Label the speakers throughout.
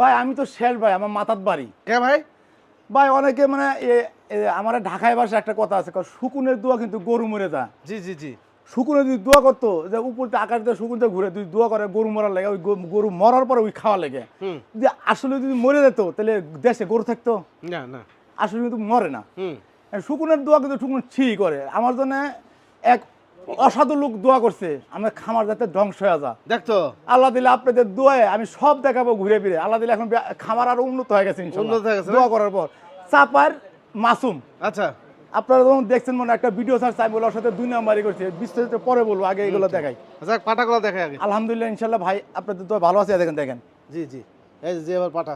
Speaker 1: ভাই আমি তো শেষ ভাই আমার মাথার বাড়ি।
Speaker 2: কে ভাই?
Speaker 1: ভাই অনেকে মানে আমার ঢাকায় ভাষা একটা কথা আছে শুকুনের দোয়া কিন্তু গরু মরে যা
Speaker 2: জি জি জি।
Speaker 1: শুকুনে যদি দোয়া করতো যে উপর দিয়ে আকাশ দিয়ে শুকুন দিয়ে ঘুরে তুই দোয়া করে গরু মরার লাগে ওই গরু মরার পরে ওই খাওয়া লাগে। যদি আসলে যদি মরে যেত তাহলে দেশে গরু থাকতো?
Speaker 2: না না।
Speaker 1: আসলে কিন্তু মরে না। শুকুনের দোয়া কিন্তু শুকুন ঠিক করে। আমার জন্য এক অসাধু লোক দোয়া করছে আমার খামার যাতে ধ্বংস হয়ে যা
Speaker 2: দেখতো
Speaker 1: আল্লাহ দিলে আপনাদের দোয়ায় আমি সব দেখাবো ঘুরে ফিরে। আল্লাহ দিলে এখন খামার আরও উন্নত হয়ে গেছে।
Speaker 2: উন্নত হয়ে গেছে
Speaker 1: দোয়া করার পর। চাপার মাসুম।
Speaker 2: আচ্ছা।
Speaker 1: আপনারা যখন দেখছেন মনে হয় একটা ভিডিও স্যার চাই বলে ওর সাথে দুই নাম্বারই করছে। বিস্তারিত পরে বলব আগে এগুলো দেখাই।
Speaker 2: আচ্ছা পাটাগুলো দেখে আগে।
Speaker 1: আলহামদুলিল্লাহ ইনশাল্লাহ ভাই আপনাদের তো ভালো আছে দেখেন দেখেন।
Speaker 2: জি জি। এই যে এবার পাটা।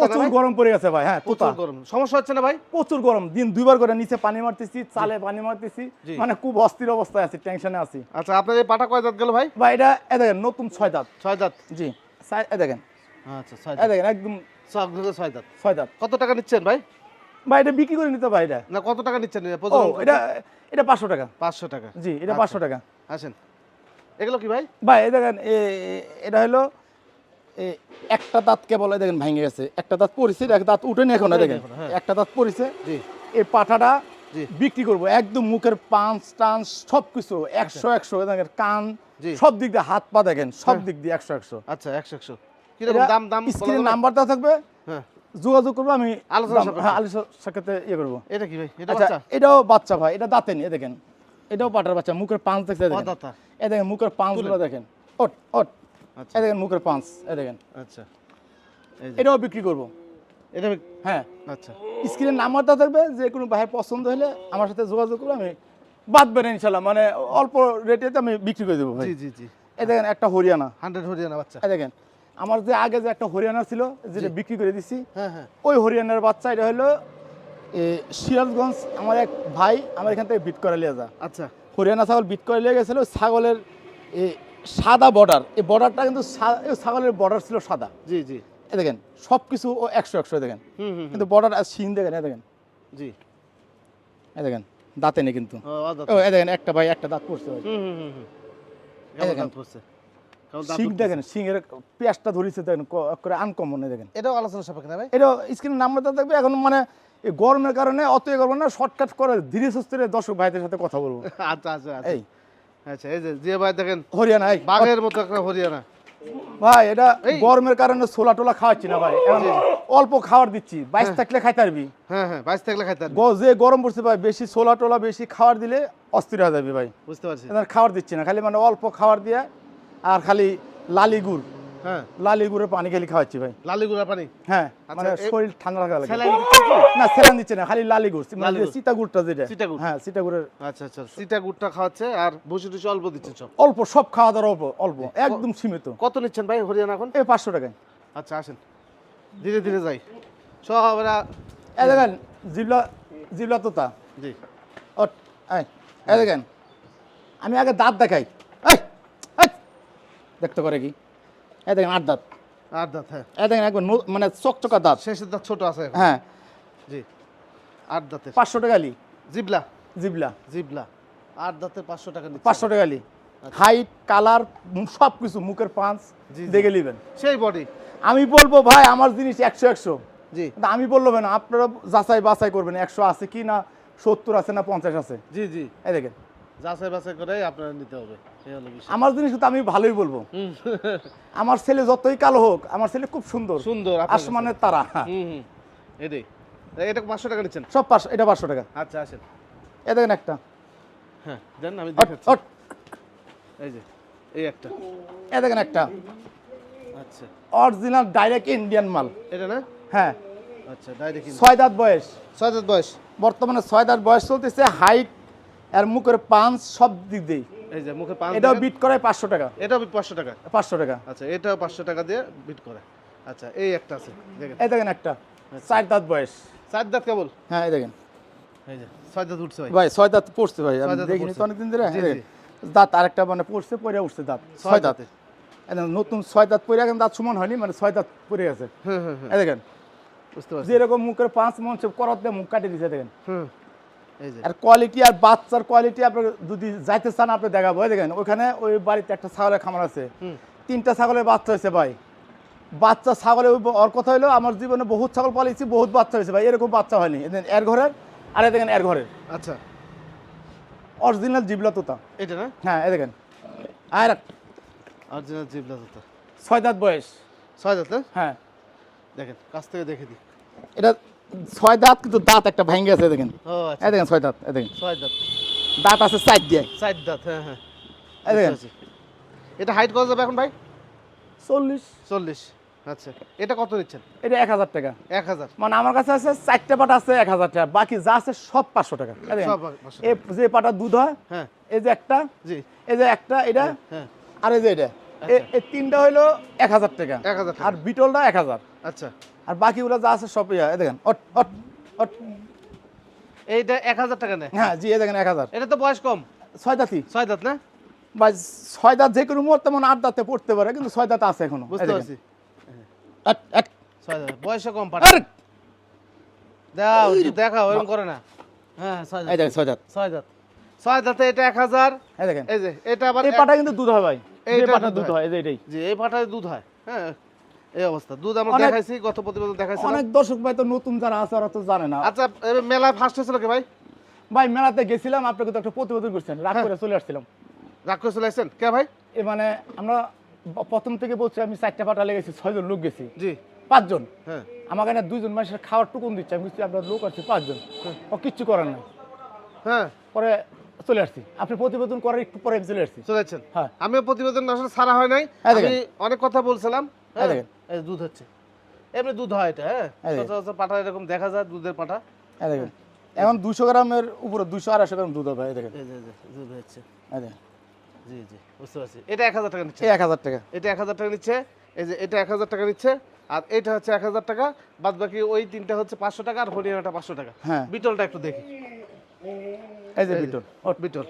Speaker 1: প্রচুর গরম পড়ে গেছে ভাই হ্যাঁ
Speaker 2: প্রচুর গরম। সমস্যা হচ্ছে না ভাই?
Speaker 1: প্রচুর গরম। দিন দুইবার করে নিচে পানি মারতেছি চালে পানি মারতেছি। মানে খুব অস্থির অবস্থায় আছি টেনশনে আছি।
Speaker 2: আচ্ছা আপনার এই পাটা কয় দাঁত গেল ভাই?
Speaker 1: ভাই এটা এ দেখেন নতুন ছয় দাঁত
Speaker 2: ছয় দাঁত
Speaker 1: জি। এ দেখেন।
Speaker 2: আচ্ছা ছয় দাঁত
Speaker 1: দেখেন একদম
Speaker 2: ছয় দাঁত
Speaker 1: ছয় দাঁত
Speaker 2: কত টাকা নিচ্ছেন ভাই?
Speaker 1: ভাই এটা বিক্রি করে নিতে ভাই এটা।
Speaker 2: না কত টাকা নিচ্ছেন?
Speaker 1: এটা এটা পাঁচশো টাকা।
Speaker 2: পাঁচশো টাকা।
Speaker 1: জি এটা
Speaker 2: আচ্ছা।
Speaker 1: পাঁচশো টাকা।
Speaker 2: আসেন। এগুলো কি ভাই?
Speaker 1: ভাই দেখেন এটা হলো একটা দাঁত কেবল দেখেন ভেঙে গেছে। একটা দাঁত পড়েছে এক দাঁত উঠেনি এখন দেখেন।
Speaker 2: হ্যাঁ।
Speaker 1: একটা দাঁত পড়েছে এই পাঠাটা বিক্রি করব। একদম মুখের পাঁচ টান্স সব কিছু একশো একশো দেখেন কান সব দিক দিয়ে হাত পা দেখেন সব দিক দিয়ে একশো একশো।
Speaker 2: আচ্ছা একশো একশো। দাম দাম বলা
Speaker 1: স্ক্রিনের
Speaker 2: যাবে?
Speaker 1: থাকবে।
Speaker 2: হ্যাঁ।
Speaker 1: যোগাযোগ করব আমি। হ্যাঁ আলোচনার সাথে ইয়ে করব।
Speaker 2: এটা কি ভাই?
Speaker 1: আচ্ছা এটাও বাচ্চা ভাই এটা দাঁতে নি দেখেন। এটাও পাটার বাচ্চা মুখের পাঁচ দেখতে দেখেন। এ দেখেন মুখের পাঁচ দেখেন। ওট ওট।
Speaker 2: আচ্ছা।
Speaker 1: দেখেন মুখের পাঁচ এ দেখেন।
Speaker 2: আচ্ছা।
Speaker 1: এটাও বিক্রি করব।
Speaker 2: এটা
Speaker 1: হ্যাঁ।
Speaker 2: আচ্ছা।
Speaker 1: স্ক্রিনের নাম্বারটা থাকবে যে কোনো ভাইয়ের পছন্দ হলে আমার সাথে যোগাযোগ করবে আমি বাদবে না ইনশাল্লাহ মানে অল্প রেটে আমি বিক্রি করে দেবো ভাই।
Speaker 2: জি জি জি।
Speaker 1: এই দেখেন একটা হরিয়ানা।
Speaker 2: হান্ড্রেড হরিয়ানা বাচ্চা।
Speaker 1: এই দেখেন আমার যে আগে যে একটা হরিয়ানা ছিল যেটা বিক্রি করে দিছি
Speaker 2: হ্যাঁ হ্যাঁ।
Speaker 1: ওই হরিয়ানার বাচ্চা এটা হলো এ, সিরাজগঞ্জ আমার এক ভাই আমার এখান থেকে বিট করে লিয়ে যা।
Speaker 2: আচ্ছা।
Speaker 1: হরিয়ানা ছাগল বিট করে লিয়ে গেছিল ছাগলের এ, সাদা বর্ডার এই বর্ডারটা কিন্তু সা- ছাগলের বর্ডার ছিল সাদা।
Speaker 2: জি জি।
Speaker 1: এ দেখেন সব কিছু ও একশো একশো দেখেন। কিন্তু বর্ডার আর সিন দেখেন এ দেখেন।
Speaker 2: জি।
Speaker 1: এ দেখেন দাঁতে নেই কিন্তু।
Speaker 2: ও
Speaker 1: এ দেখেন একটা ভাই একটা দাঁত পড়ছে ভাই। দেখেন। সিং? দেখেন সিংয়ের পেঁয়াজটা ধরেছে দেখেন করে আনকমন দেখেন।
Speaker 2: এটাও আলোচনা সাপেক্ষে না ভাই?
Speaker 1: এটা স্ক্রিনের নাম্বারটা থাকবে এখন মানে গরমের কারণে অত এ করব না শর্টকাট করে ধীরে সুস্থে দর্শক ভাইদের সাথে কথা বলব।
Speaker 2: আচ্ছা আচ্ছা আচ্ছা।
Speaker 1: এই।
Speaker 2: আচ্ছা এই যে যে ভাই দেখেন
Speaker 1: হরিয়ানা
Speaker 2: বাঘের মতো একটা হরিয়ানা।
Speaker 1: ভাই এটা। গরমের কারণে ছোলা টোলা খাওয়াচ্ছি না ভাই অল্প খাবার দিচ্ছি বাইশ থাকলে খাইতে পারবি।
Speaker 2: হ্যাঁ হ্যাঁ বাইশ থাকলে খাইতে পারবি।
Speaker 1: যে গরম পড়ছে ভাই বেশি ছোলা টোলা বেশি খাবার দিলে অস্থির হয়ে যাবে ভাই।
Speaker 2: বুঝতে পারছি।
Speaker 1: খাবার দিচ্ছি না খালি মানে অল্প খাবার দিয়ে আর খালি লালি গুড়।
Speaker 2: হ্যাঁ।
Speaker 1: লালি গুড়ের পানি খালি খাওয়াচ্ছি ভাই।
Speaker 2: লালি গুড়া পানি?
Speaker 1: হ্যাঁ
Speaker 2: আচ্ছা,
Speaker 1: মানে শরীর ঠান্ডা রাখা লাগে? না সেরান দিচ্ছে না খালি লালি গুড় মানে
Speaker 2: গুড়।
Speaker 1: সীতা গুড়টা যেটা।
Speaker 2: সীতা গুড়।
Speaker 1: হ্যাঁ সীতা গুড়ের
Speaker 2: আচ্ছা আচ্ছা সিটা গুড়টা খাওয়াচ্ছে আর ভুসি টুসি অল্প দিচ্ছেন সব?
Speaker 1: অল্প সব খাওয়া দাওয়ার অল্প অল্প একদম সীমিত।
Speaker 2: কত নিচ্ছেন ভাই হরিয়ানা এখন?
Speaker 1: এই পাঁচশো টাকায়।
Speaker 2: আচ্ছা আসেন। ধীরে ধীরে যাই। সব এরা
Speaker 1: এই দেখেন জিবলা জিবলা তোতা।
Speaker 2: জি।
Speaker 1: ও এই দেখেন। আমি আগে দাঁত দেখাই। দেখতে করে কি? এই দেখেন আট দাঁত।
Speaker 2: আর দাঁত হ্যাঁ।
Speaker 1: এই দেখেন একবার মানে চকচকা দাঁত।
Speaker 2: শেষের দাঁত ছোট আছে
Speaker 1: হ্যাঁ।
Speaker 2: জি। আট দাঁতের।
Speaker 1: পাঁচশো টাকা লি।
Speaker 2: জিবলা।
Speaker 1: জিবলা।
Speaker 2: জিবলা। আট দাঁতের পাঁচশো টাকা
Speaker 1: পাঁচশো টাকা লি। হাইট কালার সব কিছু মুখের পাঁচ। দেখে নেবেন।
Speaker 2: সেই বডি।
Speaker 1: আমি বলব ভাই আমার জিনিস একশো একশো।
Speaker 2: জি।
Speaker 1: আমি বলল না আপনারা যাচাই বাছাই করবেন একশো আছে কি না সত্তর আছে না পঞ্চাশ আছে।
Speaker 2: জি জি।
Speaker 1: এই দেখেন।
Speaker 2: যাচাই বাছাই করে আপনারা নিতে হবে
Speaker 1: আমার জিনিস তো আমি ভালোই বলব। আমার ছেলে যতই কালো হোক আমার ছেলে খুব সুন্দর।
Speaker 2: সুন্দর
Speaker 1: আসমানের তারা।
Speaker 2: এটাই এটা পাঁচশো টাকা নিচ্ছেন?
Speaker 1: সব পাঁচশো এটা পাঁচশো টাকা।
Speaker 2: আচ্ছা আসেন।
Speaker 1: এ দেখেন একটা।
Speaker 2: হ্যাঁ দেন আমি। এই যে এই একটা।
Speaker 1: এ দেখেন একটা।
Speaker 2: আচ্ছা।
Speaker 1: অরিজিনাল ডাইরেক্ট ইন্ডিয়ান মাল।
Speaker 2: এটা না?
Speaker 1: হ্যাঁ।
Speaker 2: আচ্ছা ডাইরেক্ট
Speaker 1: ছয় দাঁত বয়স।
Speaker 2: ছয় দাঁত বয়স।
Speaker 1: বর্তমানে ছয় দাঁত বয়স চলতেছে হাইট আর মুখের পাঁচ সব দিক দিয়ে
Speaker 2: এই যে মুখে
Speaker 1: এটাও বিট করে পাঁচশো টাকা।
Speaker 2: এটাও পাঁচশো টাকা?
Speaker 1: পাঁচশো টাকা।
Speaker 2: আচ্ছা এটাও পাঁচশো টাকা দিয়ে বিট করে। আচ্ছা এই একটা আছে দেখেন।
Speaker 1: এই দেখেন একটা। চার দাঁত বয়স।
Speaker 2: চার দাঁত কেবল?
Speaker 1: হ্যাঁ এই দেখেন।
Speaker 2: এই যে ছয় দাঁত উঠছে ভাই।
Speaker 1: ছয় দাঁত পড়ছে ভাই আমি
Speaker 2: ছয় দাঁত
Speaker 1: দেখিনি তো অনেকদিন ধরে। দাঁত আরেকটা মানে পড়ছে পরে উঠছে দাঁত। ছয় দাঁতে। নতুন ছয় দাঁত পরে এখন দাঁত সমান হয়নি মানে ছয় দাঁত পরে গেছে। দেখেন। যেরকম মুখের পাঁচ মন সে করত মুখ কাটিয়ে দিছে দেখেন। আর কোয়ালিটি আর বাচ্চার কোয়ালিটি আপনি যদি যাইতে চান আপনি দেখাবো। দেখেন ওখানে ওই বাড়িতে একটা ছাগলের খামার আছে। তিনটা ছাগলের বাচ্চা হয়েছে ভাই। বাচ্চা ছাগলে ওর কথা হলো আমার জীবনে বহুত ছাগল পালিয়েছি বহুত বাচ্চা হয়েছে ভাই। এরকম বাচ্চা হয়নি। এর ঘরের আর দেখেন এর ঘরের।
Speaker 2: আচ্ছা।
Speaker 1: অরিজিনাল জিবলা তোতা।
Speaker 2: এটা না?
Speaker 1: হ্যাঁ এ দেখেন। আর
Speaker 2: অরিজিনাল জিবলা তোতা।
Speaker 1: ছয় দাঁত বয়স।
Speaker 2: ছয় দাঁত
Speaker 1: হ্যাঁ।
Speaker 2: দেখেন কাছ থেকে দেখে দিই।
Speaker 1: এটা ছয় দাঁত কিন্তু দাঁত একটা ভেঙে গেছে দেখেন।
Speaker 2: ও আচ্ছা।
Speaker 1: এই দেখেন ছয় দাঁত এ দেখেন।
Speaker 2: ছয় দাঁত।
Speaker 1: দাঁত আছে সাইড দিয়ে।
Speaker 2: চার দাঁত হ্যাঁ হ্যাঁ।
Speaker 1: এই দেখেন।
Speaker 2: এটা হাইট কত যাবে এখন ভাই?
Speaker 1: চল্লিশ।
Speaker 2: চল্লিশ আচ্ছা। এটা কত নিচ্ছেন
Speaker 1: এটা এক হাজার টাকা।
Speaker 2: এক হাজার।
Speaker 1: মানে আমার কাছে আছে চারটে পাটা আছে এক হাজার টাকা বাকি যা আছে সব পাঁচশো টাকা। এই যে পাটা দুধ হয়
Speaker 2: হ্যাঁ।
Speaker 1: এই যে একটা
Speaker 2: জি।
Speaker 1: এই যে একটা এটা
Speaker 2: হ্যাঁ
Speaker 1: আর এই যে এটা। এই তিনটা হইল এক হাজার টাকা।
Speaker 2: এক হাজার
Speaker 1: আর বিটলটা এক হাজার।
Speaker 2: আচ্ছা।
Speaker 1: আর বাকিগুলো যা আছে সব ইয়া দেখেন অট অট অট।
Speaker 2: এইটা এক হাজার টাকা নেয়।
Speaker 1: হ্যাঁ জি এই দেখেন এক হাজার।
Speaker 2: এটা তো বয়স কম।
Speaker 1: ছয় দাঁতি
Speaker 2: ছয় দাঁত না?
Speaker 1: বা ছয় দাঁত যে কোনো মুহূর্তে মনে আট দাঁতে পড়তে পারে কিন্তু ছয় দাঁত আছে এখনও।
Speaker 2: বুঝতে পারছি।
Speaker 1: আট, আট,
Speaker 2: ছয় দাঁত। বয়সে কম পাঠা।
Speaker 1: আরে!
Speaker 2: দাও একটু দেখাও এরকম করে না। হ্যাঁ ছয় দাঁত।
Speaker 1: ছয় দাঁত।
Speaker 2: ছয় দাঁত। ছয় দাঁতে এটা এক হাজার।
Speaker 1: এই দেখেন।
Speaker 2: এই যে এটা আবার
Speaker 1: এই পাটা কিন্তু দুধ হয় ভাই। এই পাটা
Speaker 2: দুধ হয়।
Speaker 1: এই যে এটাই।
Speaker 2: জি এই পাঠায় দুধ হয়। হ্যাঁ এই অবস্থা। দুধ আমরা দেখাইছি গত প্রতিবেদন দেখাইছি
Speaker 1: অনেক দর্শক ভাই তো নতুন যারা আছে ওরা তো জানে না।
Speaker 2: আচ্ছা এবার ফার্স্ট হয়েছিল কি ভাই?
Speaker 1: ভাই মেলাতে গেছিলাম আপনাকে তো একটা প্রতিবেদন করছেন। রাত
Speaker 2: হ্যাঁ।
Speaker 1: করে চলে আসছিলাম।
Speaker 2: রাগ করে চলে আসছেন? কে ভাই?
Speaker 1: এ মানে আমরা প্রথম থেকে বলছি আমি চারটা পাটা লেগেছি ছয়জন লোক গেছি।
Speaker 2: জি।
Speaker 1: পাঁচজন।
Speaker 2: হ্যাঁ।
Speaker 1: এখানে দুইজন মানুষের খাওয়ার টুকুন দিচ্ছে। আমি আপনার লোক আছে পাঁচজন। ও কিচ্ছু করার নাই।
Speaker 2: হ্যাঁ।
Speaker 1: পরে চলে আসছি। আপনি প্রতিবেদন করার একটু পরে চলে আসছি।
Speaker 2: চলে আসছেন।
Speaker 1: হ্যাঁ।
Speaker 2: আমিও প্রতিবেদন আসলে সারা হয় নাই। আমি অনেক কথা বলছিলাম। হ্যাঁ, দুধ হচ্ছে। এমনি দুধ হয় এটা হ্যাঁ। সচরাচর এরকম দেখা যায় দুধের
Speaker 1: দেখেন। এখন দুশো গ্রামের উপরে দুশো আড়াইশো গ্রাম দুধ হবে দেখেন।
Speaker 2: এই যে এই যে, দুধ হচ্ছে।
Speaker 1: এই
Speaker 2: জি জি বুঝতে পারছি। এটা এক হাজার টাকা নিচ্ছে।
Speaker 1: এক হাজার টাকা।
Speaker 2: এটা এক হাজার টাকা নিচ্ছে। এই যে এটা এক হাজার টাকা নিচ্ছে। আর এটা হচ্ছে এক হাজার টাকা। বাদ বাকি ওই তিনটা হচ্ছে পাঁচশো টাকা আর হরিয়ানাটা পাঁচশো টাকা।
Speaker 1: হ্যাঁ।
Speaker 2: বিটলটা একটু দেখি।
Speaker 1: এই যে বিটল ও
Speaker 2: বিটল।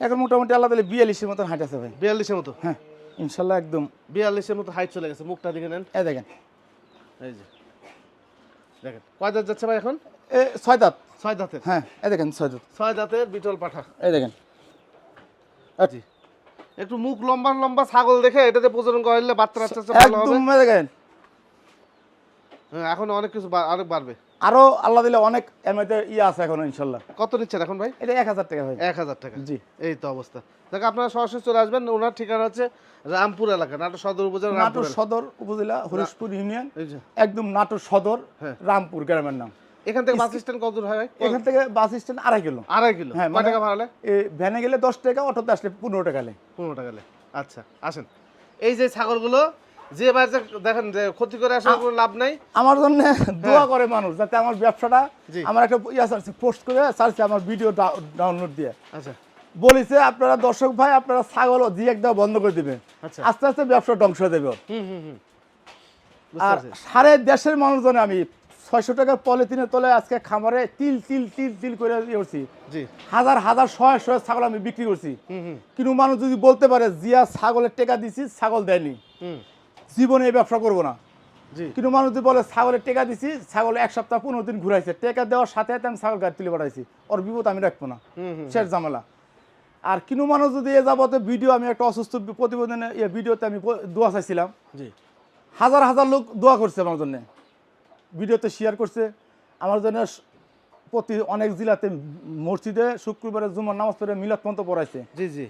Speaker 1: এখন মোটামুটি আল্লাহ তাহলে বিয়াল্লিশের মতো হাইট আছে ভাই।
Speaker 2: বিয়াল্লিশের মতো?
Speaker 1: হ্যাঁ। ইনশাল্লাহ একদম
Speaker 2: বিয়াল্লিশের মতো হাইট চলে গেছে মুখটা দিকে নেন।
Speaker 1: এই দেখেন।
Speaker 2: এই যে দেখেন কয় দাঁত যাচ্ছে ভাই এখন?
Speaker 1: এ ছয় দাঁত।
Speaker 2: ছয় দাঁতের?
Speaker 1: হ্যাঁ এই দেখেন ছয় দাঁত।
Speaker 2: ছয় দাঁতের বিটল পাঠা।
Speaker 1: এই দেখেন।
Speaker 2: জি একটু মুখ লম্বা লম্বা ছাগল দেখে এটাতে প্রজনন করলে বাচ্চা বাচ্চা
Speaker 1: একদম দেখেন।
Speaker 2: হ্যাঁ, এখন অনেক কিছু অনেক বাড়বে।
Speaker 1: আরও আল্লাহ দিলে অনেক এমনিতে ইয়ে আছে এখন ইনশাল্লাহ।
Speaker 2: কত নিচ্ছেন এখন ভাই?
Speaker 1: এটা এক হাজার টাকা ভাই
Speaker 2: এক হাজার টাকা।
Speaker 1: জি।
Speaker 2: এই তো অবস্থা। দেখ আপনারা সরাসরি চলে আসবেন। ওনার ঠিকানা হচ্ছে রামপুর এলাকা নাটোর সদর উপজেলা
Speaker 1: নাটোর সদর উপজেলা হরিশপুর ইউনিয়ন একদম নাটোর সদর
Speaker 2: হ্যাঁ।
Speaker 1: রামপুর গ্রামের নাম।
Speaker 2: এখান থেকে বাস স্ট্যান্ড কত দূর হয় ভাই?
Speaker 1: এখান থেকে বাস স্ট্যান্ড আড়াই কিলো।
Speaker 2: আড়াই কিলো।
Speaker 1: হ্যাঁ, মানে-
Speaker 2: টাকা ভাড়ালে
Speaker 1: এ ভ্যানে গেলে দশ টাকা অটোতে আসলে পনেরো টাকা নেয়।
Speaker 2: পনেরো টাকা লে আচ্ছা আসেন। এই যে ছাগলগুলো যে বাড়িতে দেখেন যে ক্ষতি করে আসার কোনো লাভ নাই।
Speaker 1: আমার জন্য দোয়া করে মানুষ যাতে আমার ব্যবসাটা
Speaker 2: হ্যাঁ।
Speaker 1: আমার একটা ইয়া চালছে পোস্ট করে চালছে আমার ভিডিও ডাউনলোড দিয়ে।
Speaker 2: আচ্ছা।
Speaker 1: বলেছে আপনারা দর্শক ভাই আপনারা ছাগল জি এক দেওয়া বন্ধ করে দিবেন।
Speaker 2: আচ্ছা।
Speaker 1: আস্তে আস্তে ব্যবসা ধ্বংস হয়ে দেবে
Speaker 2: হুম হুম হুম।
Speaker 1: আর। সাড়ে দেশের মানুষজনে আমি ছয়শো টাকার পলিথিনের তলে আজকে খামারে তিল তিল তিল তিল করে ইয়ে করছি। হাজার হাজার শয়ে শয়ে ছাগল আমি বিক্রি করছি। কিন্তু মানুষ যদি বলতে পারে জিয়া ছাগলের টেকা দিছি ছাগল দেয়নি। জীবনে এই ব্যবসা করব না। কিন্তু মানুষ বলে ছাগলের টেকা দিছি ছাগল এক সপ্তাহ পনেরো দিন ঘুরাইছে টেকা দেওয়ার সাথে সাথে আমি ছাগল গাড়ি তুলে পাঠাইছি ওর বিপদ আমি রাখব না। শেষ ঝামেলা। আর কিনু মানুষ যদি এ যাবতে ভিডিও আমি একটা অসুস্থ প্রতিবেদনে ইয়ে ভিডিওতে আমি দোয়া চাইছিলাম।
Speaker 2: জি।
Speaker 1: হাজার হাজার লোক দোয়া করছে আমার জন্য। ভিডিওতে শেয়ার করছে। আমার জন্য প্রতি অনেক জেলাতে মসজিদে শুক্রবারে জুমার নামাজ পড়ে মিলাদ পর্যন্ত পড়াইছে।
Speaker 2: জি জি।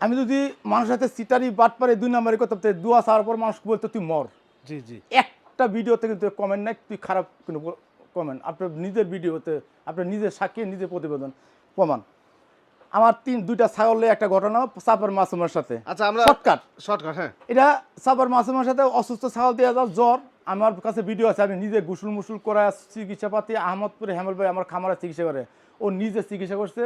Speaker 1: আমি যদি মানুষের সাথে সিটারি বাট পারে দুই নম্বরই পারতে, দোয়া চাওয়ার পর মানুষ বলতো তুই মর।
Speaker 2: জি জি।
Speaker 1: একটা ভিডিওতে কিন্তু কমেন্ট নাই তুই খারাপ কিন্তু কমেন্ট আপনার নিজের ভিডিওতে আপনার নিজের সাক্ষী নিজের প্রতিবেদন প্রমাণ। আমার তিন দুইটা ছাগলে একটা ঘটনা সাপার মাসুমের সাথে।
Speaker 2: আচ্ছা আমরা
Speaker 1: শর্টকাট
Speaker 2: শর্টকাট হ্যাঁ।
Speaker 1: এটা সাপার মাসুমের সাথে অসুস্থ ছাগল দিয়ে যাওয়ার জ্বর। আমার কাছে ভিডিও আছে আমি নিজে গুসুল মুসুল করা চিকিৎসা পাতি আহমদপুরে হেমল ভাই আমার খামারে চিকিৎসা করে। ও নিজে চিকিৎসা করছে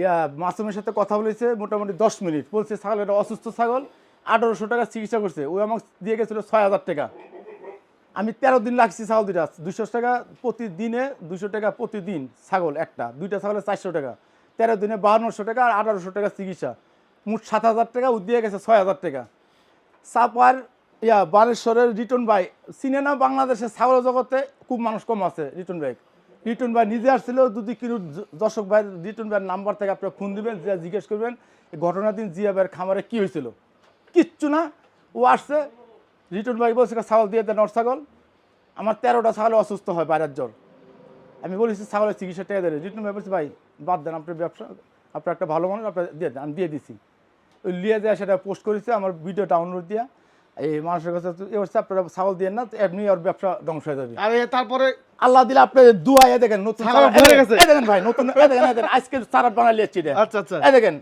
Speaker 1: ইয়া, মাসুমের সাথে কথা বলেছে মোটামুটি দশ মিনিট। বলছে, ছাগল এটা অসুস্থ ছাগল, আঠারোশো টাকা চিকিৎসা করছে। ওই আমাকে দিয়ে গেছিল ছয় হাজার টাকা। আমি তেরো দিন লাগছি ছাগল দুইটা। দুশো টাকা প্রতিদিনে দুশো টাকা প্রতিদিন ছাগল একটা। দুইটা ছাগলের চারশো টাকা। তেরো দিনে বাহান্নশো টাকা আর আঠারোশো টাকা চিকিৎসা। মোট সাত হাজার টাকা, ও দিয়ে গেছে ছয় হাজার টাকা। সাপার, ইয়া, বালেশ্বরের রিটন ভাই। চিনে না বাংলাদেশের ছাগল জগতে খুব মানুষ কম আছে রিটন ভাই? রিটন ভাই নিজে আসছিল যদি কিন্তু দর্শক ভাই, রিটন ভাইয়ের নাম্বার থেকে আপনারা ফোন দিবেন যে জিজ্ঞেস করবেন, এই ঘটনার দিন জিয়া ভাইয়ের খামারে কী হয়েছিল? কিচ্ছু না, ও আসছে, রিটন ভাই বলছে ছাগল দিয়ে দেন ছাগল। আমার তেরোটা ছাগল অসুস্থ হয়, বাইরের জ্বর। আমি বলেছি, ছাগলের চিকিৎসা টাকা দেন। রিটন ভাই বলছে, ভাই, বাদ দেন, আপনার ব্যবসা, আপনার একটা ভালো মানুষ আপনার দিয়ে দেন, আমি দিয়ে দিছি। ওই লিয়ে দেওয়া সেটা পোস্ট করেছে, আমার ভিডিও ডাউনলোড দিয়া। এই মানুষের কাছে হচ্ছে আপনারা ছাগল দিয়ে না এমনি ওর ব্যবসা ধ্বংস হয়ে যাবে।
Speaker 2: আরে তারপরে
Speaker 1: আল্লাহ দিলে আপনি দুয়া এ দেখেন নতুন এই দেখেন, ভাই নতুন এই দেখেন দেখেন আজকে সারাট বানাই লিয়েছি
Speaker 2: আচ্ছা আচ্ছা।
Speaker 1: এই দেখেন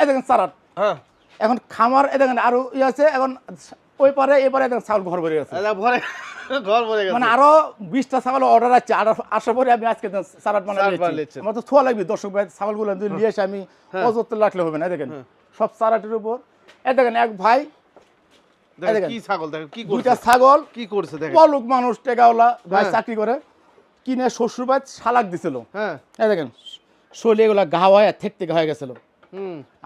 Speaker 1: এই দেখেন সারাট
Speaker 2: হ্যাঁ।
Speaker 1: এখন খামার এই দেখেন আরও ই আছে এখন ওই পারে এবারে দেখেন ছাগল ঘর ভরে গেছে।
Speaker 2: ভরে ঘর ভরে গেছে।
Speaker 1: মানে আরও বিশটা ছাগল অর্ডার আছে আর আসার পরে আমি আজকে সারাট বানাই লিয়েছি আমার তো থোয়া লাগবে দর্শক ভাই ছাগলগুলো যদি নিয়ে এসে আমি অযত্ন রাখলে হবে না দেখেন। সব সারাটের উপর। এই দেখেন এক ভাই।
Speaker 2: কি ছাগল দেখেন কি
Speaker 1: দুইটা ছাগল
Speaker 2: কি করছে দেখেন।
Speaker 1: পলুক মানুষ টেকাওয়ালা ভাই
Speaker 2: হ্যাঁ।
Speaker 1: চাকরি করে কিনে শ্বশুর শালাক দিছিল।
Speaker 2: হ্যাঁ।
Speaker 1: এই দেখেন শরীরে এগুলা ঘা হয়ে থেক থেকে হয়ে গেছিল।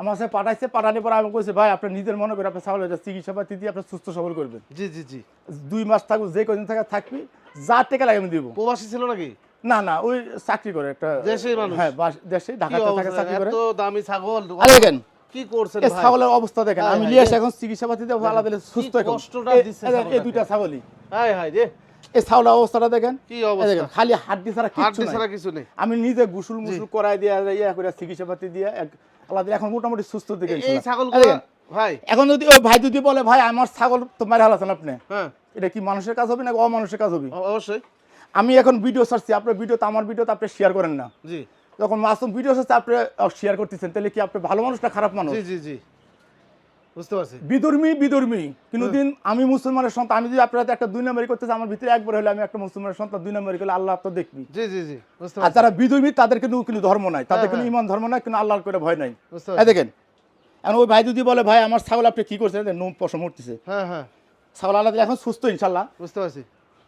Speaker 1: আমার সাথে পাঠাইছে পাঠানোর পর আমি কইছি ভাই আপনি নিজের মনে করে ছাগলের চিকিৎসা পাতি দিয়ে আপনি সুস্থ সবল করবেন।
Speaker 2: জি জি জি।
Speaker 1: দুই মাস থাকব যে কদিন থাকা থাকবি যা টেকা লাগে আমি দিব।
Speaker 2: প্রবাসী ছিল নাকি?
Speaker 1: না না ওই চাকরি করে একটা
Speaker 2: দেশের মানুষ?
Speaker 1: হ্যাঁ দেশে ঢাকাতে থাকে চাকরি করে।
Speaker 2: এত দামি ছাগল
Speaker 1: আরে
Speaker 2: কি করছেন ভাই?
Speaker 1: ছাগলের অবস্থা দেখেন আমি নিয়ে এসে এখন চিকিৎসা পাতি দিয়ে আলাদা সুস্থ এখন।
Speaker 2: কষ্টটা
Speaker 1: এই-
Speaker 2: দিচ্ছে
Speaker 1: দেখেন। দুইটা ছাগলই।
Speaker 2: হাই হাই রে।
Speaker 1: এই ছাগলের অবস্থাটা দেখেন
Speaker 2: কি অবস্থা
Speaker 1: দেখেন খালি হাড্ডি ছাড়া নাই।
Speaker 2: ছাড়া কিছু নেই।
Speaker 1: আমি নিজে গুসুল মুসুল করাই দিয়ে ইয়া করে চিকিৎসা পাতি দিয়ে দিলে এখন মোটামুটি সুস্থ দিকে
Speaker 2: এই ছাগলগুলো
Speaker 1: দেখেন,
Speaker 2: ভাই।
Speaker 1: এখন যদি ওই ভাই যদি বলে ভাই আমার ছাগল তো মেরে হালাছেন আপনি?
Speaker 2: হ্যাঁ।
Speaker 1: এটা কি মানুষের কাজ হবে না অমানুষের কাজ হবে?
Speaker 2: অবশ্যই।
Speaker 1: আমি এখন ভিডিও ছাড়ছি আপনার ভিডিও তো আমার ভিডিও তো আপনি শেয়ার করেন না।
Speaker 2: জি।
Speaker 1: যখন মাসুম ভিডিও ছাড়ছে আপনি শেয়ার করতেছেন তাহলে কি আপনি ভালো মানুষ না খারাপ মানুষ?
Speaker 2: জি জি জি। বুঝতে পারছি।
Speaker 1: বিদর্মী বিদর্মী। কোনোদিন আমি মুসলমানের সন্তান আমি যদি আপনার একটা দুই নম্বরই করতেছি আমার ভিতরে একবার হলে আমি একটা মুসলমানের সন্তান দুই নম্বরই করলে আল্লাহ তো দেখবি।
Speaker 2: জি জি জি
Speaker 1: আর যারা বিদর্মী তাদের কিন্তু কোনো ধর্ম নাই। তাদের
Speaker 2: হ্যাঁ,
Speaker 1: কোনো
Speaker 2: হ্যাঁ।
Speaker 1: ইমান ধর্ম নাই কিন্তু আল্লাহর করে ভয় নাই।
Speaker 2: বুঝতে
Speaker 1: দেখেন এখন ওই ভাই যদি বলে ভাই আমার ছাগল আপনি কি করছেন? নুম পশম উঠতেছে।
Speaker 2: হ্যাঁ হ্যাঁ।
Speaker 1: ছাগল আল্লাহ এখন সুস্থ ইনশাল্লাহ
Speaker 2: বুঝতে পারছি।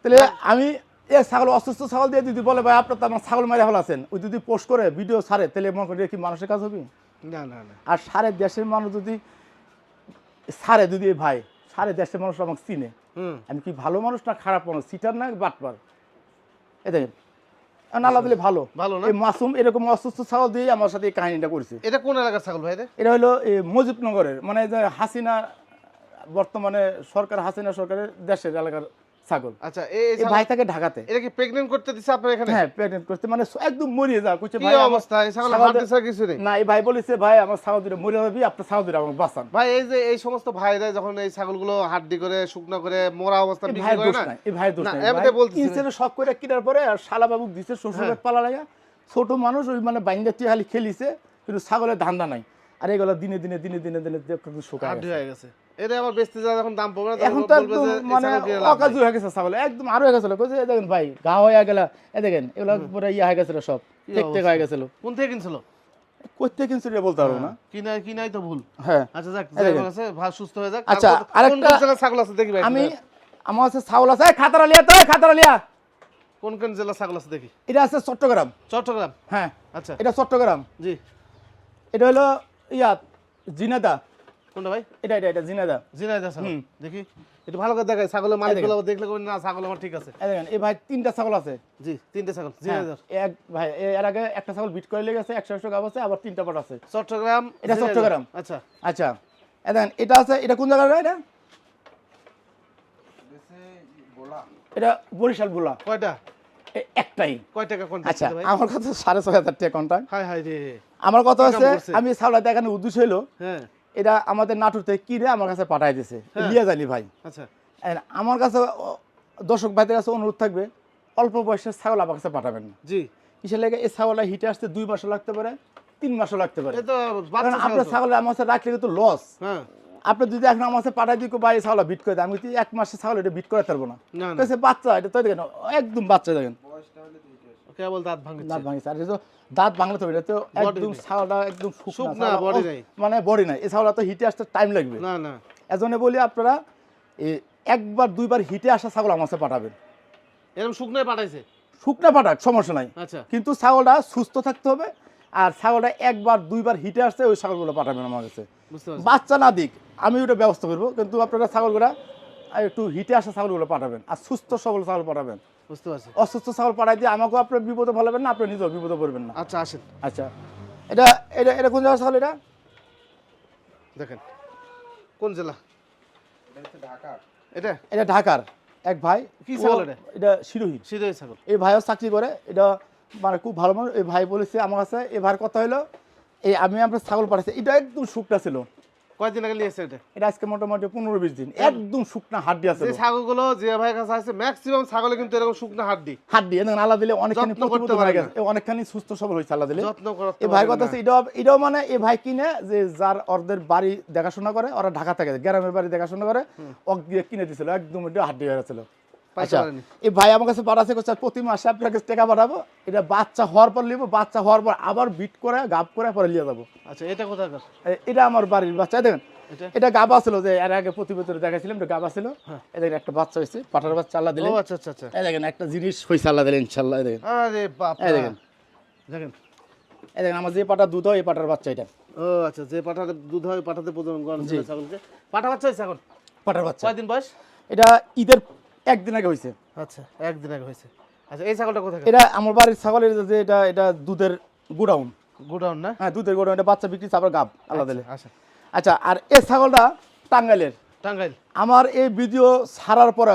Speaker 1: তাহলে আমি এ ছাগল অসুস্থ ছাগল দিয়ে যদি বলে ভাই আপনার তো আমার ছাগল মারে হল আছেন ওই যদি পোস্ট করে ভিডিও ছাড়ে তাহলে মনে করি কি মানুষের কাজ হবে?
Speaker 2: না না না।
Speaker 1: আর সারে দেশের মানুষ যদি সারে যদি ভাই সারে দেশের মানুষ আমাকে চিনে। আমি কি ভালো মানুষ না খারাপ মানুষ? সিটার না বাটপার? এ দেখেন আল্লাহ দিলে ভালো।
Speaker 2: ভালো না?
Speaker 1: এই মাসুম এরকম অসুস্থ ছাগল দিয়ে আমার সাথে এই কাহিনীটা করেছে।
Speaker 2: এটা কোন এলাকার ছাগল ভাই
Speaker 1: এটা? হলো এই মজিবনগরের মানে যে হাসিনা বর্তমানে সরকার হাসিনা সরকারের দেশের এলাকার ছাগল।
Speaker 2: আচ্ছা এই ছাগল-
Speaker 1: ভাই থাকে ঢাকাতে।
Speaker 2: এটা কি প্রেগনেন্ট করতে দিছে আপনার এখানে?
Speaker 1: হ্যাঁ প্রেগনেন্ট করতে মানে একদম মরিয়ে যা ভাই
Speaker 2: অবস্থা? এই ছাগল
Speaker 1: ছাগল-
Speaker 2: কিছু নেই?
Speaker 1: না এই ভাই বলেছে ভাই আমার ছাগলদের মরে যাবি আপনার ছাগলদের আমাকে বাঁচান।
Speaker 2: ভাই এই যে এই সমস্ত ভাইরা যখন এই ছাগলগুলো হাড্ডি করে শুকনো করে মোরা অবস্থা বিক্রি করে না?
Speaker 1: এই ভাইয়ের দোষ
Speaker 2: না, বলতেছি। ভাই।
Speaker 1: করে কিনার পরে আর শালা বাবু দিছে শ্বশুর
Speaker 2: হ্যাঁ।
Speaker 1: পালা লাগা ছোট মানুষ ওই মানে বাইন্দা খালি খেলিছে কিন্তু ছাগলের ধান্দা নাই। আর এগুলো দিনে দিনে দিনে দিনে দিনে শুকায়
Speaker 2: হয়ে গেছে। এটা আবার বেচতে যা যখন দাম পাবে
Speaker 1: এখন তো একদম মানে
Speaker 2: ছাগল
Speaker 1: অকাজু হয়ে গেছে ছাগল একদম আরও হয়ে গেছিল কইছে দেখেন ভাই গা হয়ে গেল এ দেখেন এগুলো পুরো ইয়া হয়ে গেছিল সব? হয়ে গেছিল।
Speaker 2: কোন থেকে কিনছিল?
Speaker 1: করতে কিন্তু বলতে পারব না।
Speaker 2: কিনাই কিনাই তো ভুল।
Speaker 1: হ্যাঁ।
Speaker 2: আচ্ছা যাক আছে ভালো সুস্থ হয়ে যাক।
Speaker 1: আচ্ছা, আরেকটা-
Speaker 2: ছাগল আছে দেখি ভাই
Speaker 1: আমি আমার ছাগল আছে। এই খাতারা লিয়া তো খাতারা লিয়া
Speaker 2: কোন কোন জেলার ছাগল আছে দেখি?
Speaker 1: এটা আছে চট্টগ্রাম।
Speaker 2: চট্টগ্রাম?
Speaker 1: হ্যাঁ।
Speaker 2: আচ্ছা।
Speaker 1: এটা চট্টগ্রাম।
Speaker 2: জি।
Speaker 1: এটা হলো ইয়া জিনাদা।
Speaker 2: কোনটা ভাই?
Speaker 1: এটা এটা এটা জিনাদা
Speaker 2: জিনাইদা ছাগল। দেখি। একটু ভালো করে দেখাই ছাগলের মালিকগুলো দেখলে কবেন, না ছাগল আমার ঠিক আছে।
Speaker 1: এই দেখেন এই ভাই তিনটা ছাগল আছে।
Speaker 2: জি তিনটে ছাগল
Speaker 1: হ্যাঁ, এক ভাই এর আগে একটা ছাগল বিট করে লেগেছে একশো একশো আছে আবার তিনটা পাট আছে।
Speaker 2: চট্টগ্রাম
Speaker 1: এটা চট্টগ্রাম।
Speaker 2: আচ্ছা।
Speaker 1: আচ্ছা এই দেখেন এটা আছে এটা কোন জায়গায় এটা? এটা বরিশাল বোলা
Speaker 2: কয়টা?
Speaker 1: একটাই।
Speaker 2: কয় টাকা কোনটা
Speaker 1: আচ্ছা আমার কথা সাড়ে ছয় হাজার টাকা কন্টাক্ট
Speaker 2: হাই হাই রে
Speaker 1: আমার কথা হচ্ছে আমি ছাগলটা দেখানোর উদ্দেশ্য হলো
Speaker 2: হ্যাঁ।
Speaker 1: এটা আমাদের নাটুর থেকে কিনে আমার কাছে পাঠাই দিয়েছে
Speaker 2: হ্যাঁ।
Speaker 1: লিয়া জানি ভাই।
Speaker 2: আচ্ছা।
Speaker 1: আমার কাছে দর্শক ভাইদের কাছে অনুরোধ থাকবে অল্প বয়সের ছাগল আমার কাছে পাঠাবেন না।
Speaker 2: জি।
Speaker 1: কিসের লেগে এই ছাগলটা হিটে আসতে দুই মাসও লাগতে পারে তিন মাসও লাগতে পারে। কারণ আপনার ছাগল আমার কাছে রাখলে কিন্তু লস
Speaker 2: হ্যাঁ।
Speaker 1: আপনি যদি এখন আমার কাছে পাঠাই দিই ভাই ছাগল বিট করে দেয় আমি এক মাসে ছাগল এটা বিট করে পারব না।
Speaker 2: না না।
Speaker 1: কাছে বাচ্চা এটা তো দেখেন একদম বাচ্চা দেখেন।
Speaker 2: কেবল দাঁত ভাঙছে।
Speaker 1: দাঁত ভাঙিছে। আর তো দাঁত ভাঙলে তো এটা তো একদম। একদম শুকনা
Speaker 2: body
Speaker 1: অ-
Speaker 2: নাই।
Speaker 1: মানে বডি নাই। এই তো হিটে আসতে টাইম লাগবে।
Speaker 2: না না।
Speaker 1: এজন্য বলি আপনারা একবার দুইবার হিটে আসা ছাগল আমার কাছে পাঠাবেন।
Speaker 2: এরকম শুকনোয় পাঠাইছে?
Speaker 1: শুকনা পাঠাক সমস্যা নাই।
Speaker 2: আচ্ছা।
Speaker 1: কিন্তু ছাগলটা সুস্থ থাকতে হবে আর ছাগলটা একবার দুইবার হিটে আসছে ওই ছাগলগুলো পাঠাবেন আমার কাছে। বাচ্চা না দিক আমি ওটা ব্যবস্থা করব কিন্তু আপনারা ছাগলগুলা একটু হিটে আসা ছাগলগুলো পাঠাবেন আর সুস্থ সবল ছাগল পাঠাবেন।
Speaker 2: বুঝতে পারছি।
Speaker 1: অসুস্থ ছাগল দিয়ে আমাকেও বিপদে ফেলাবেন না আপনি নিজেও বিপদে পড়বেন না।
Speaker 2: আচ্ছা আসেন।
Speaker 1: আচ্ছা। এটা এটা এটা কোন ছাগল এটা?
Speaker 2: দেখেন কোন জেলা? এটা?
Speaker 1: এটা ঢাকার এক ভাই।
Speaker 2: কি ছাগল এটা?
Speaker 1: এটা শিরোহী
Speaker 2: ছাগল।
Speaker 1: এই ভাইও চাকরি করে এটা মানে খুব ভালো মানুষ। এই ভাই বলেছে আমার কাছে এই ভাইয়ের কথা হলো এই আমি আপনার ছাগল পাঠাচ্ছি এটা একদম শুকনা ছিল।
Speaker 2: কয়দিন আগে নিয়েছে এটা?
Speaker 1: এটা আজকে মোটামুটি পনেরো বিশ দিন। একদম শুকনা হাড্ডি আছে
Speaker 2: ছাগলগুলো যে ভাই কাছে আছে ম্যাক্সিমাম ছাগলে কিন্তু এরকম শুকনা হাড্ডি।
Speaker 1: হাড্ডি এনে আল্লাহ দিলে অনেকখানি
Speaker 2: করতে পারে
Speaker 1: অনেকখানি সুস্থ সবল হয়েছে আল্লাহ দিলে।
Speaker 2: যত্ন করতে
Speaker 1: এই ভাই কথা আছে এটাও এটাও মানে এই ভাই কিনে যে যার অর্ধের বাড়ি দেখাশোনা করে ওরা ঢাকা থাকে গ্রামের বাড়ি দেখাশোনা করে ওক দিয়ে কিনে দিছিল। একদম এটা হাড্ডি হয়ে গেছিল। আচ্ছা এই ভাই আমার কাছে পাঠাচ্ছে করছে প্রতি মাসে আপনার কাছে টাকা পাঠাবো? এটা বাচ্চা হওয়ার পর নিবো বাচ্চা হওয়ার পর আবার বিট করে গাপ করে পরে নিয়ে যাব।
Speaker 2: আচ্ছা এটা
Speaker 1: এ- এটা আমার বাড়ির বাচ্চা দেখেন।
Speaker 2: এটা?
Speaker 1: গাবা ছিল যে এর আগে প্রতি বছর দেখাছিলাম এটা গাবা ছিল এই দেখেন একটা বাচ্চা হয়েছে পাঠার বাচ্চা আল্লাহ দিলেন।
Speaker 2: আচ্ছা আচ্ছা আচ্ছা।
Speaker 1: এই দেখেন একটা জিনিস হয়েছে আল্লাহ দিলেন ইনশাল্লাহ দেখেন।
Speaker 2: আরে বাপ
Speaker 1: এই দেখেন।
Speaker 2: দেখেন।
Speaker 1: এই দেখেন আমার যে পাটা দুধ হয় এই পাটার বাচ্চা এটা।
Speaker 2: ও আচ্ছা যে পাঠাতে দুধ হয় পাঠাতে প্রজনন করানো ছাগলকে। পাঠা বাচ্চা হয়েছে এখন?
Speaker 1: পাটার বাচ্চা।
Speaker 2: কয়দিন বয়স?
Speaker 1: এটা ঈদের একদিন আগে হয়েছে।
Speaker 2: আচ্ছা একদিন আগে হয়েছে। আচ্ছা এই ছাগলটা কোথায়
Speaker 1: এটা আমার বাড়ির ছাগলের যে এটা এটা দুধের গোডাউন।
Speaker 2: গোডাউন না?
Speaker 1: হ্যাঁ দুধের গোডাউন এটা বাচ্চা বিক্রি আবার গাব আল্লাহ দিলে।
Speaker 2: আচ্ছা।
Speaker 1: আচ্ছা আর এই ছাগলটা টাঙ্গাইলের।
Speaker 2: টাঙ্গাইল।
Speaker 1: আমার এই ভিডিও ছাড়ার পরে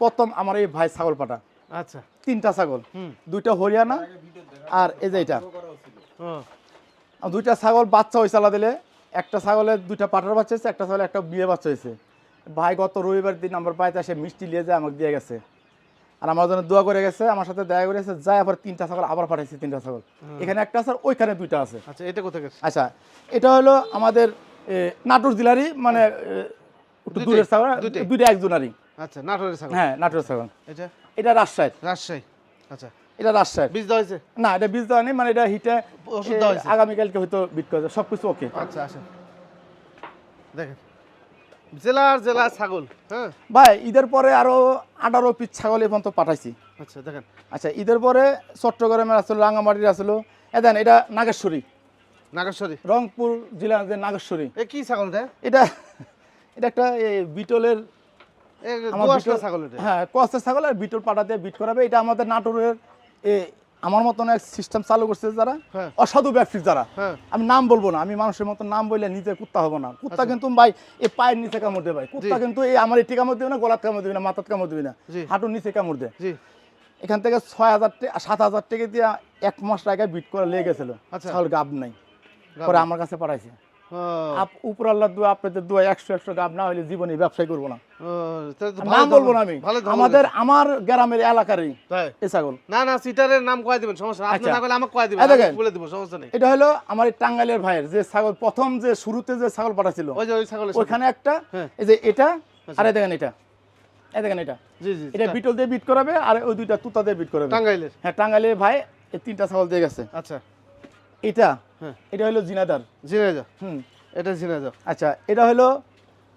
Speaker 1: প্রথম আমার এই ভাই ছাগল পাটা।
Speaker 2: আচ্ছা।
Speaker 1: তিনটা ছাগল।
Speaker 2: হুম।
Speaker 1: দুইটা হরিয়ানা আর এই যে এটা। দুইটা ছাগল বাচ্চা হয়েছে আল্লাহ দিলে। একটা ছাগলের দুইটা পাটার বাচ্চা হয়েছে একটা ছাগলের একটা বিয়ে বাচ্চা হয়েছে। ভাই গত রবিবার দিন আমার বাড়িতে এসে মিষ্টি নিয়ে যায় আমাকে দিয়ে গেছে। আর আমার জন্য দোয়া করে গেছে আমার সাথে দেখা করে গেছে যায় আবার তিনটা ছাগল আবার পাঠাইছে তিনটা ছাগল। এখানে একটা আছে ওইখানে দুইটা আছে।
Speaker 2: আচ্ছা এটা কোথায় গেছে?
Speaker 1: আচ্ছা এটা হলো আমাদের নাটোর জেলারই মানে? দূরের ছাগল দুইটা একজনারই।
Speaker 2: আচ্ছা নাটোরের ছাগল?
Speaker 1: হ্যাঁ নাটোর ছাগল।
Speaker 2: এটা?
Speaker 1: এটা রাজশাহীর।
Speaker 2: রাজশাহী। আচ্ছা।
Speaker 1: এটা রাজশাহীর।
Speaker 2: বীজ দেওয়া হয়েছে?
Speaker 1: না এটা বীজ দেওয়া নেই মানে এটা হিটে
Speaker 2: ওষুধ দেওয়া হয়েছে?
Speaker 1: আগামীকালকে হয়তো বিট করে সব কিছু ওকে
Speaker 2: আচ্ছা আচ্ছা দেখেন। জেলার জেলার ছাগল হ্যাঁ?
Speaker 1: ভাই ঈদের পরে আরও আঠারো পিস ছাগল এই পর্যন্ত পাঠাইছি।
Speaker 2: আচ্ছা দেখেন।
Speaker 1: আচ্ছা ঈদের পরে চট্টগ্রামের আসলো রাঙামাটির আসলো। এ দেন এটা নাগেশ্বরী।
Speaker 2: নাগেশ্বরী?
Speaker 1: রংপুর জেলার যে নাগেশ্বরী।
Speaker 2: এ কি ছাগল এটা
Speaker 1: এটা একটা বিটলের
Speaker 2: ছাগল
Speaker 1: হ্যাঁ কষ্টের ছাগল আর বিটল পাটাতে বিট করাবে। এটা আমাদের নাটোরের এ আমার মতন এক সিস্টেম চালু করছে যারা
Speaker 2: হ্যাঁ।
Speaker 1: অসাধু ব্যবসায়ী যারা
Speaker 2: হ্যাঁ।
Speaker 1: আমি নাম বলব না আমি মানুষের মতো নাম বললে নিজে কুত্তা হব না। কুত্তা কিন্তু ভাই এই পায়ের নিচে কামড় দেবে ভাই। কুত্তা কিন্তু এই আমার এটি কামড় দেবে না গলাত কামড় দেবে না মাথার কামড় দেবে না। হাঁটুর নিচে কামড় দেয়। এখান থেকে ছয় হাজার সাত হাজার টাকা দিয়ে এক মাস টাকায় বিট করে লেগেছিল
Speaker 2: আচ্ছা।
Speaker 1: ছাগল গাব নাই। পরে আমার কাছে পাঠাইছে। আপ উপর আল্লাহ দু আপনাদের দু একশো একশো গাব না হলে জীবনে ব্যবসায় করব না।
Speaker 2: ও, তাহলে তো
Speaker 1: আর
Speaker 2: ভালো
Speaker 1: নাম বলব না আমি। আমাদের আমার গ্রামের এলাকারই
Speaker 2: তাই?
Speaker 1: ছাগল।
Speaker 2: না না সিটারের নাম কয় দিবেন সমস্যা আপনি
Speaker 1: আচ্ছা।
Speaker 2: না আমাকে কয় দিবেন
Speaker 1: দেখেন।
Speaker 2: বলে দিব সমস্যা নেই।
Speaker 1: এটা হলো আমার টাঙ্গাইলের ভাইয়ের যে ছাগল প্রথম যে শুরুতে যে ছাগল পাঠাছিল
Speaker 2: ওই যে।
Speaker 1: ওইখানে একটা
Speaker 2: হ্যাঁ।
Speaker 1: এই যে এটা আর দেখেন এটা। এই দেখেন এটা।
Speaker 2: জি জি
Speaker 1: এটা বিটল দিয়ে বিট করাবে আর ওই দুইটা তুতা দিয়ে বিট করাবে।
Speaker 2: টাঙ্গাইলের।
Speaker 1: হ্যাঁ টাঙ্গাইলের ভাই এই তিনটা ছাগল দিয়ে গেছে।
Speaker 2: আচ্ছা।
Speaker 1: এটা?
Speaker 2: হ্যাঁ।
Speaker 1: এটা হলো জিনাদার।
Speaker 2: ঝিনাইদহ
Speaker 1: হুম।
Speaker 2: এটা ঝিনাইদহ
Speaker 1: আচ্ছা এটা হলো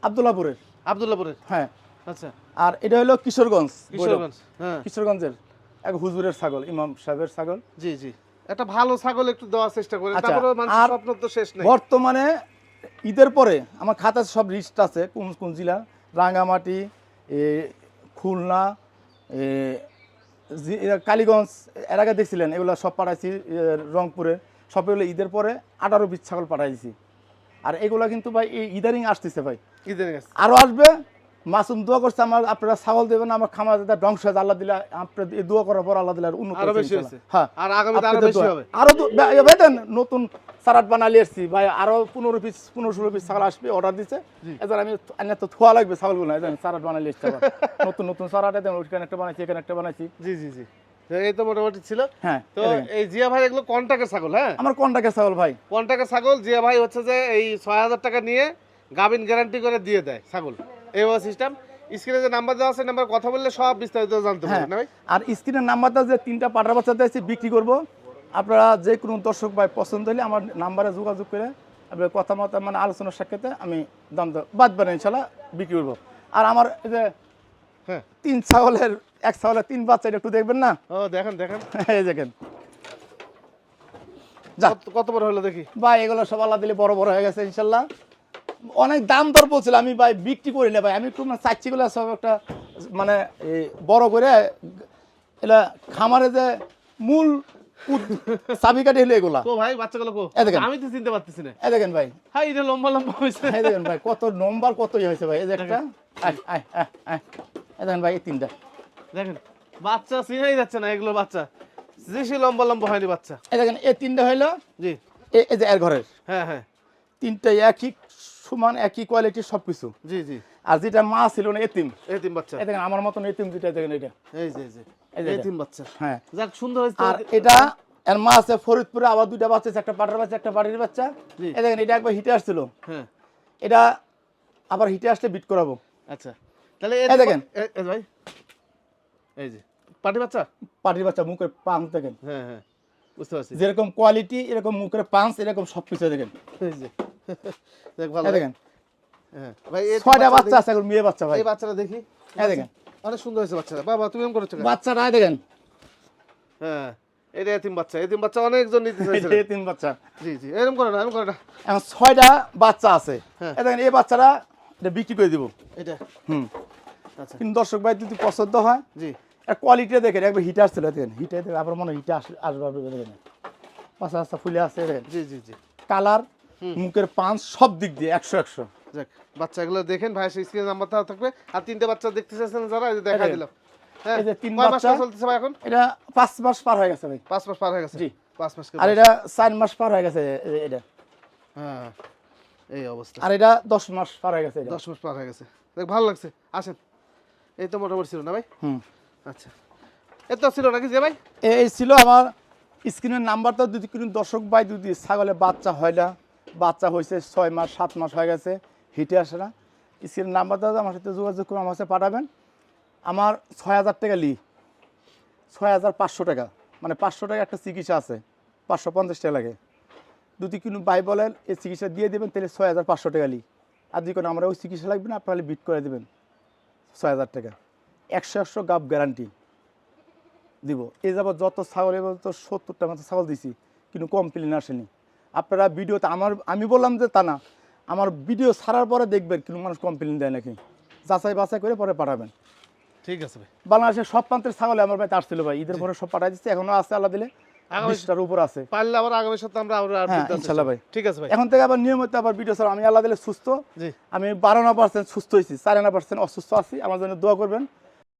Speaker 1: আবদুল্লাপুরের।
Speaker 2: আব্দুল্লাহপুরের
Speaker 1: হ্যাঁ।
Speaker 2: আচ্ছা।
Speaker 1: আর এটা হলো কিশোরগঞ্জ
Speaker 2: কিশোরগঞ্জ হ্যাঁ।
Speaker 1: কিশোরগঞ্জের এক হুজুরের ছাগল ইমাম সাহেবের ছাগল।
Speaker 2: জি জি। একটা ভালো ছাগল একটু দেওয়ার চেষ্টা করেন।
Speaker 1: আচ্ছা,
Speaker 2: তারপরে মানুষের স্বপ্ন তো শেষ নেই।
Speaker 1: বর্তমানে ঈদের পরে আমার খাতায় সব লিস্ট আছে কোন কোন জেলা? রাঙ্গামাটি এ, খুলনা এ, কালীগঞ্জ এর আগে দেখছিলেন এগুলো সব পাঠাইছি রংপুরে। সব এগুলো ঈদের পরে আঠারো বিশ ছাগল পাঠাইছি আর এগুলো কিন্তু ভাই এই ইদারিং আসতেছে ভাই।
Speaker 2: গেছে
Speaker 1: আরও আসবে। মাসুম দোয়া করছে আমার আপনারা ছাগল দেবেন আমার খামার যাতে ধ্বংস হয়ে আল্লাহ দিলা আপনার দোয়া করার পর আল্লাহ দিলার উন্নত আরও
Speaker 2: বেশি হয়েছে।
Speaker 1: হ্যাঁ
Speaker 2: আর আগামীতে
Speaker 1: আরও
Speaker 2: বেশি হবে।
Speaker 1: আরও দু- বে- এ বেদেন নতুন সারাট বানালি এসছি ভাই আরও পনেরো পিস পনেরো ষোলো পিস ছাগল আসবে অর্ডার দিছে। এবার আমি এনে তো থোয়া লাগবে ছাগলগুলো সারাট বানালি এসছে নতুন নতুন সারাট ওইখানে একটা বানাইছি এখানে একটা বানাইছি।
Speaker 2: জি জি জি। এই তো মোটামুটি ছিল।
Speaker 1: হ্যাঁ
Speaker 2: তো
Speaker 1: এই
Speaker 2: জিয়া ভাই এগুলো ছাগল হ্যাঁ?
Speaker 1: আমার ছাগল ভাই।
Speaker 2: ছাগল জিয়া ভাই হচ্ছে যে এই ছয় হাজার টাকা নিয়ে গাবিন গ্যারান্টি করে দিয়ে দেয় ছাগল। এইভাবে সিস্টেম স্ক্রিনে যে নাম্বার দেওয়া আছে নাম্বার কথা বললে সব বিস্তারিত জানতে
Speaker 1: হ্যাঁ।
Speaker 2: পারবেন ভাই?
Speaker 1: আর স্ক্রিনের নাম্বারটা যে তিনটা পাটার বাচ্চা দিয়েছি বিক্রি করব। আপনারা যে কোনো দর্শক ভাই পছন্দ হলে আমার নাম্বারে যোগাযোগ করে আপনার কথা মতো মানে আলোচনার সাক্ষাতে আমি দাম বাদ বাদ ইনশাল্লাহ বিক্রি করব। আর আমার এই যে
Speaker 2: হ্যাঁ।
Speaker 1: তিন ছাগলের এক ছাগলের তিন বাচ্চা এটা একটু দেখবেন না?
Speaker 2: ও দেখেন দেখেন।
Speaker 1: এই দেখেন।
Speaker 2: কত- বড় হলো দেখি?
Speaker 1: ভাই এগুলো সব আল্লাহ দিলে বড় বড় হয়ে গেছে ইনশাল্লাহ। অনেক দাম দর বলছিল আমি ভাই বিক্রি করি না ভাই। আমি একটু মানে চাচ্ছিগুলো সব একটা মানে বড় করে এটা খামারে যে মূল হলো এগুলা।
Speaker 2: কো ভাই বাচ্চাগুলো কো।
Speaker 1: এই দেখেন।
Speaker 2: আমি তো চিনতে পারতেছি না।
Speaker 1: এই দেখেন ভাই।
Speaker 2: হ্যাঁ এটা লম্বা লম্বা হয়েছে।
Speaker 1: এই দেখেন ভাই কত নম্বর কত ইয়ে হয়েছে ভাই। এই যে একটা। আয় আয় আয় আয়। এই দেখেন ভাই এই তিনটা।
Speaker 2: দেখেন বাচ্চা চিনাই যাচ্ছে না এগুলো বাচ্চা। বেশি লম্বা লম্বা হয়নি বাচ্চা।
Speaker 1: এই দেখেন এই তিনটা হইল
Speaker 2: জি।
Speaker 1: এই যে এর ঘরের।
Speaker 2: হ্যাঁ হ্যাঁ।
Speaker 1: তিনটা একই সমান একই কোয়ালিটির সব কিছু
Speaker 2: জি জি।
Speaker 1: আর যেটা মা ছিল না এতিম।
Speaker 2: এই তিন বাচ্চা।
Speaker 1: এই দেখেন আমার মতন এতিম যেটা দেখেন এটা।
Speaker 2: এই যে এই যে বাচ্চা।
Speaker 1: হ্যাঁ।
Speaker 2: যাক সুন্দর হয়েছে।
Speaker 1: আর এটা এর মা আছে ফরিদপুরে আবার দুইটা বাচ্চা একটা পাটার বাচ্চা একটা বাড়ির বাচ্চা। এই দেখেন এটা একবার হিটে আসছিল।
Speaker 2: হ্যাঁ।
Speaker 1: এটা আবার হিটে আসলে বিট করাবো।
Speaker 2: আচ্ছা। তাহলে
Speaker 1: এই দেখেন।
Speaker 2: ভাই। এই যে পাটি বাচ্চা?
Speaker 1: পাটির বাচ্চা মুখের দেখেন।
Speaker 2: হ্যাঁ হ্যাঁ বুঝতে পারছি।
Speaker 1: যেরকম কোয়ালিটি এরকম মুখের এরকম সব কিছু দেখেন।
Speaker 2: এই যে দেখ ভালো
Speaker 1: দেখেন।
Speaker 2: হ্যাঁ ভাই এই
Speaker 1: ছয়টা বাচ্চা আছে এখন মেয়ে বাচ্চা ভাই।
Speaker 2: এই বাচ্চাটা দেখি।
Speaker 1: এই দেখেন।
Speaker 2: অনেক সুন্দর হয়েছে বাচ্চাটা। বাবা তুমি এমন করেছ কেন?
Speaker 1: বাচ্চাটা দেখেন।
Speaker 2: হ্যাঁ এটা এতিম বাচ্চা। এতিম বাচ্চা অনেকজন নিতে চাইছে।
Speaker 1: এই তিন বাচ্চা।
Speaker 2: জি জি এরকম করে না এরকম করে না।
Speaker 1: এখন ছয়টা বাচ্চা আছে।
Speaker 2: হ্যাঁ।
Speaker 1: দেখেন এই বাচ্চাটা এটা বিক্রি করে দিব।
Speaker 2: এটা।
Speaker 1: হুম। কিন্তু দর্শক ভাই যদি পছন্দ হয়
Speaker 2: জি।
Speaker 1: কোয়ালিটি দেখেন একবার হিটার ছিল দেখেন হিটে দেখেন আবার মনে হয় হিটে আসবে আসবে দেখেন। পাঁচা পাঁচটা ফুলে আছে দেখেন।
Speaker 2: জি জি জি।
Speaker 1: কালার মুখের পাঁচ সব দিক দিয়ে একশো একশো।
Speaker 2: যাক বাচ্চাগুলো দেখেন ভাই স্ক্রিন নাম্বার দেওয়া থাকবে। আর তিনটে বাচ্চা দেখতে চাইছেন যারা এই যে দেখা দিলাম। হ্যাঁ
Speaker 1: এই যে তিন
Speaker 2: মাস
Speaker 1: বাচ্চা।
Speaker 2: চলতেছে ভাই এখন?
Speaker 1: এটা পাঁচ মাস পার হয়ে গেছে ভাই।
Speaker 2: পাঁচ মাস পার হয়ে গেছে?
Speaker 1: জি।
Speaker 2: পাঁচ মাস
Speaker 1: আর এটা চার মাস পার হয়ে গেছে এটা।
Speaker 2: হ্যাঁ এই অবস্থা।
Speaker 1: আর এটা দশ মাস পার হয়ে গেছে
Speaker 2: দশ মাস পার হয়ে গেছে। দেখ ভালো লাগছে। আসেন। এই তো মোটামুটি ছিল না ভাই?
Speaker 1: হুম।
Speaker 2: আচ্ছা। এ তো ছিল নাকি যে ভাই?
Speaker 1: এই ছিল আমার স্ক্রিনের নাম্বারটা যদি কোনো দর্শক ভাই যদি ছাগলে বাচ্চা হয় না বাচ্চা হয়েছে ছয় মাস সাত মাস হয়ে গেছে হিটে আসে না। স্ক্রিনের নাম্বারটা আমার সাথে যোগাযোগ করে আমার সাথে পাঠাবেন। আমার ছয় হাজার টাকা লি। ছয় হাজার পাঁচশো টাকা। মানে পাঁচশো টাকা একটা চিকিৎসা আছে। পাঁচশো পঞ্চাশ টাকা লাগে। যদি কোনো ভাই বলেন এই চিকিৎসা দিয়ে দেবেন তাহলে ছয় হাজার পাঁচশো টাকা লি। আর যদি কোনো আমরা ওই চিকিৎসা লাগবে না আপনারা বিট করে দেবেন। ছয় হাজার টাকা। একশো একশো গাপ গ্যারান্টি দিব। এই যাবত যত ছাগল এবার তো সত্তরটা মতো ছাগল দিছি কিন্তু কমপ্লেন আসেনি। আপনারা ভিডিওতে আমার আমি বললাম যে তা না আমার ভিডিও ছাড়ার পরে দেখবেন কিন্তু মানুষ কমপ্লেন দেয় নাকি। যাচাই বাছাই করে পরে পাঠাবেন।
Speaker 2: ঠিক আছে ভাই।
Speaker 1: বাংলাদেশের সব প্রান্তের ছাগলে আমার ভাই আসছিল ভাই ঈদের পরে সব পাঠাই দিচ্ছে এখনও আছে আল্লাহ দিলে। বিশটার উপর আছে।
Speaker 2: পারলে আবার আগামী সপ্তাহে আমরা আবার
Speaker 1: হ্যাঁ,
Speaker 2: দিতে আসছি।
Speaker 1: ইনশাল্লাহ ভাই।
Speaker 2: ঠিক আছে ভাই।
Speaker 1: এখন থেকে আবার নিয়মিত আবার ভিডিও ছাড়া। আমি আল্লাহ দিলে সুস্থ। আমি বারো না পার্সেন্ট সুস্থ হয়েছি চার না পার্সেন্ট অসুস্থ আছি। আমার জন্য দোয়া করবেন।